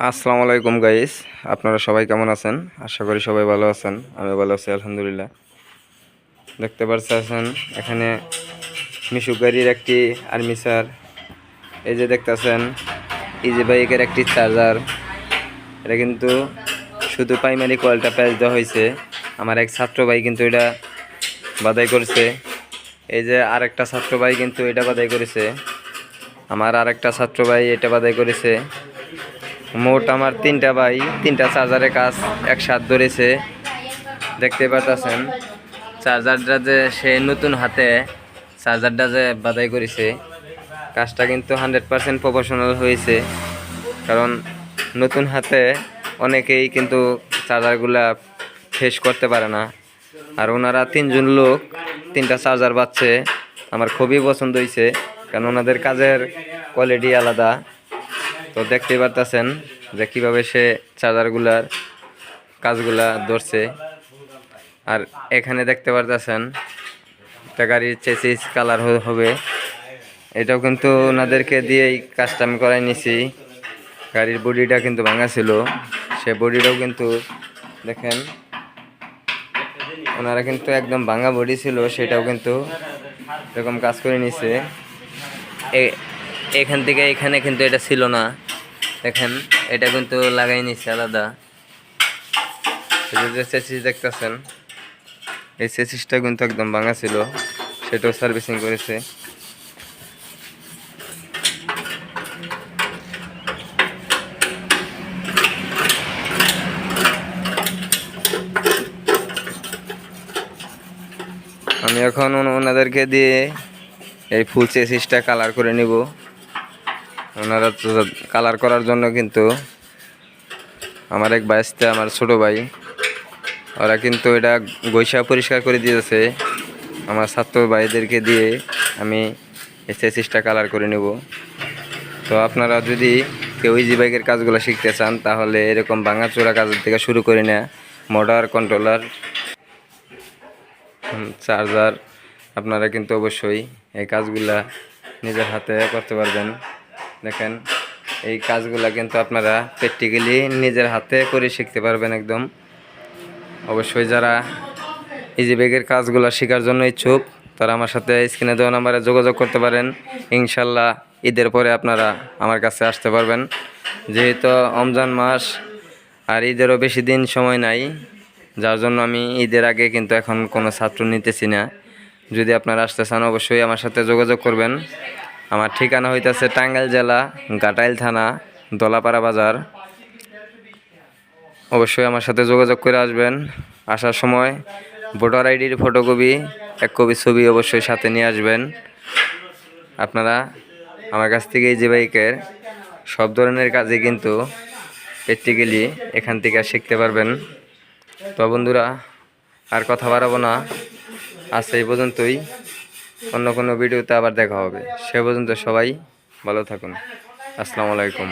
আসসালামু আলাইকুম গাইস আপনারা সবাই কেমন আছেন? আশা করি সবাই ভালো আছেন। আমি ভালো আছি, আলহামদুলিল্লাহ। দেখতে পাচ্ছেন এখানে মিশুক গাড়ির একটি আর্মিসার এই যে দেখতেছেন ইজি বাইকের একটি চার্জার এটা কিন্তু শুধু প্রাইমারি কয়েলটা প্যাচ দেওয়া হয়েছে। আমার এক ছাত্র ভাই কিন্তু এটা বাদাই করছে। এই যে আরেকটা ছাত্র ভাই কিন্তু এটা বাদাই করেছে। আমার আরেকটা ছাত্র ভাই এটা বাদাই করেছে। মোট আমার তিনটা ভাই, তিনটা চার্জারের কাজ একসাথ ধরেছে। দেখতে পাচ্ছেন চার্জারটা যে সে নতুন হাতে চার্জারটা যে বাদাই করেছে, কাজটা কিন্তু হান্ড্রেড পারসেন্ট প্রফেশনাল হয়েছে। কারণ নতুন হাতে অনেকেই কিন্তু চার্জারগুলা ফেস করতে পারে না। আর ওনারা তিনজন লোক তিনটা চার্জার পাচ্ছে, আমার খুবই পছন্দ হয়েছে, কারণ ওনাদের কাজের কোয়ালিটি আলাদা। তো দেখতেই পারতেছেন যে কীভাবে সে চার্জারগুলার কাজগুলা ধরছে। আর এখানে দেখতে পারতেছেন, একটা গাড়ির চেসিস কালার হবে। এটাও কিন্তু ওনাদেরকে দিয়েই কাজটা আমি করাই নিছি। গাড়ির বডিটা কিন্তু ভাঙা ছিল। সে বডিটাও কিন্তু দেখেন, ওনারা কিন্তু একদম ভাঙা বডি ছিল, সেটাও কিন্তু এরকম কাজ করে নিছে। এখান থেকে এখানে কিন্তু এটা ছিল না। দেখেন, এটা কিন্তু লাগাই নিছে আলাদা। দেখতেছেন, এই চেসিসটা কিন্তু একদম ভাঙা ছিল, সেটাও সার্ভিসিং করেছে। আমি এখন ওন- ওনাদেরকে দিয়ে এই ফুল চেসিসটা কালার করে নিব। ওনারা কালার করার জন্য কিন্তু আমার এক বাইসতে আমার ছোট ভাই। ওরা কিন্তু এটা গৈসা পরিষ্কার করে দিয়েছে। আমার ছাত্র ভাইদেরকে দিয়ে আমি এই চেসিসটা কালার করে নেব। তো আপনারা যদি কেউ ইজি বাইকের কাজগুলো শিখতে চান, তাহলে এরকম ভাঙাচোরা কাজের থেকে শুরু করে নেওয়া মোটর কন্ট্রোলার চার্জার আপনারা কিন্তু অবশ্যই এই কাজগুলা নিজের হাতে করতে পারবেন। দেখেন, এই কাজগুলা কিন্তু আপনারা প্র্যাকটিক্যালি নিজের হাতে করে শিখতে পারবেন একদম। অবশ্যই যারা ইজি ব্যাগের কাজগুলো শেখার জন্য ইচ্ছুক, তারা আমার সাথে স্ক্রিনে দেওয়া নাম্বারে যোগাযোগ করতে পারেন। ইনশাল্লাহ ঈদের পরে আপনারা আমার কাছে আসতে পারবেন। যেহেতু রমজান মাস, আর ঈদেরও বেশি দিন সময় নাই, যার জন্য আমি ঈদের আগে কিন্তু এখন কোনো ছাত্র নিতেছি না। যদি আপনারা আসতে চান, অবশ্যই আমার সাথে যোগাযোগ করবেন। আমার ঠিকানা হইতেছে টাঙ্গাইল জেলা, গাটাইল থানা, দলাপাড়া বাজার। অবশ্যই আমার সাথে যোগাযোগ করে আসবেন। আসার সময় ভোটার আইডির ফটোকপি, এক কপি ছবি অবশ্যই সাথে নিয়ে আসবেন। আপনারা আমার কাছ থেকে এই যে বাইকের, সব ধরনের কাজে কিন্তু প্র্যাকটিক্যালি এখান থেকে শিখতে পারবেন। তো বন্ধুরা, আর কথা বাড়াবো না। আজ এই পর্যন্তই। অন্য কোনো ভিডিওতে আবার দেখা হবে সে পর্যন্ত সবাই ভালো থাকুন আসসালামু আলাইকুম